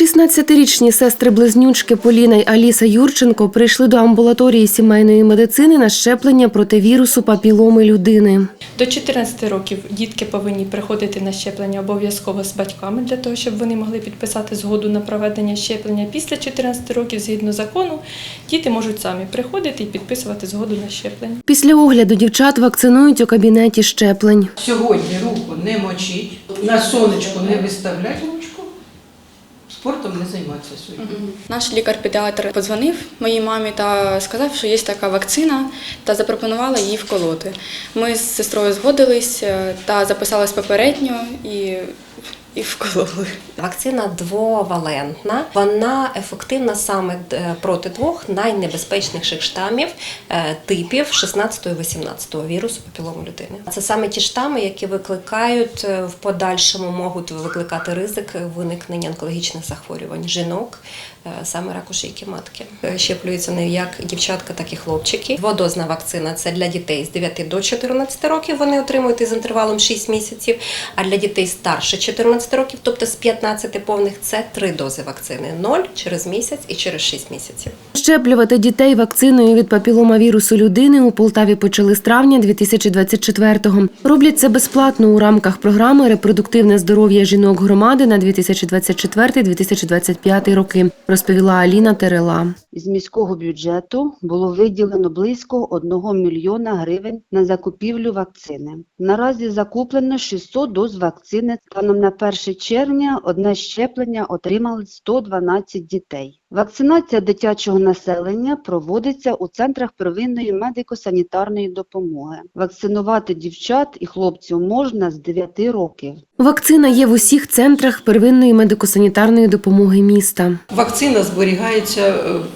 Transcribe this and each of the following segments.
16-річні сестри-близнючки Поліна й Аліса Юрченко прийшли до амбулаторії сімейної медицини на щеплення проти вірусу папіломи людини. До 14 років дітки повинні приходити на щеплення обов'язково з батьками для того, щоб вони могли підписати згоду на проведення щеплення. Після 14 років, згідно закону, діти можуть самі приходити і підписувати згоду на щеплення. Після огляду дівчат вакцинують у кабінеті щеплень. Сьогодні руку не мочіть, на сонечко не виставлять ручку, спортом не займатися сьогодні. Наш лікар-педіатр подзвонив моїй мамі та сказав, що є така вакцина, та запропонувала її вколоти. Ми з сестрою згодились е, та записались попередньо і, і вкололи. Вакцина двовалентна, вона ефективна саме е, проти двох найнебезпечніших штамів е, типів 16 і 18 вірусу папілому людини. Це саме ті штами, які викликають е, в подальшому можуть викликати ризик виникнення онкологічних захворювань жінок, саме раку шийки матки. Е, Щеплюються не як дівчатка, так і хлопчики. Дводозна вакцина це для дітей з 9 до 14 років. Вони отримують із інтервалом 6 місяців. А для дітей старше 14 років, тобто з 15 повних, це три дози вакцини: 0 через місяць і через 6 місяців. Щеплювати дітей вакциною від папіломавірусу людини у Полтаві почали з травня 2024-го. Роблять це безплатно у рамках програми Репродуктивне здоров'я жінок громади на 2024-2025 роки, розповіла Аліна Терела. З міського бюджету було виділено близько 1 мільйона гривень на закупівлю вакцини. Наразі закуплено 600 доз вакцини. Станом на 1 червня одне щеплення отримали 112 дітей. Вакцинація дитячого населення проводиться у центрах первинної медико-санітарної допомоги. Вакцинувати дівчат і хлопців можна з 9 років. Вакцина є в усіх центрах первинної медико-санітарної допомоги міста. Вакцина зберігається е,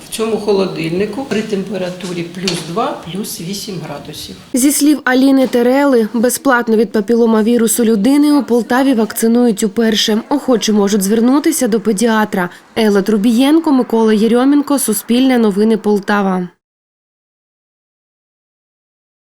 в цьому холодильнику при температурі плюс 2, плюс 8 градусів. Зі слів Аліни Терели, безплатно від папіломавірусу людини у Полтаві вакцинують уперше. Охочі можуть звернутися до педіатра. Елла Трубієнко, Микола Єрьомінко, Суспільне новини Полтава.